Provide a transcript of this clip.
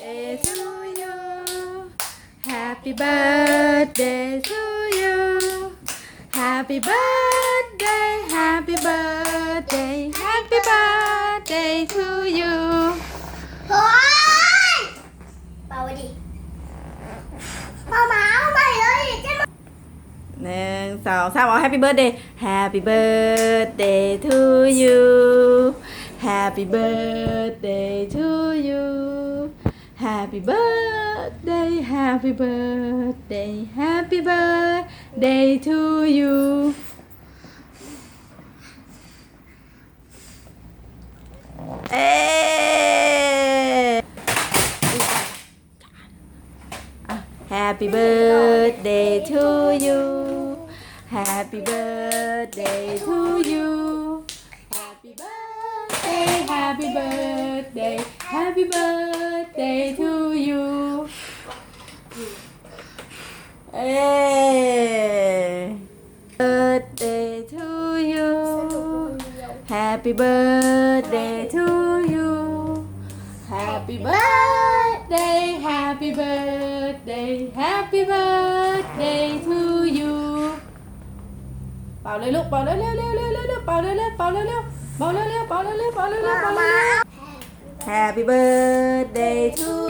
birthday to you Happy birthday to you Happy birthday Happy birthday Happy birthday to you โอ้ยเป่าดิเป่าหมาเอาใหม่เลยเจ๊มา หนึ่งสองสามเอา Happy birthday Happy birthday to you Happy birthday to you Happy birthday, happy birthday, happy birthday to you. Hey! Happy birthday to you. Happy birthday to you. Happy birthday, happy birthday, happy birthday to you. เอ้ Birthday to you Happy birthday to you Happy birthday Happy birthday Happy birthday to you เป่าเลยลูกเป่าเร็วเร็วเร็วเร็วเร็วเร็วเป่าเร็วเร็วเป่าเร็วเร็วเป่าเร็วเร็วเป่าเร็วเร็วเป่าเร็วเร็วเป่าเร็วเร็ว Happy birthday to you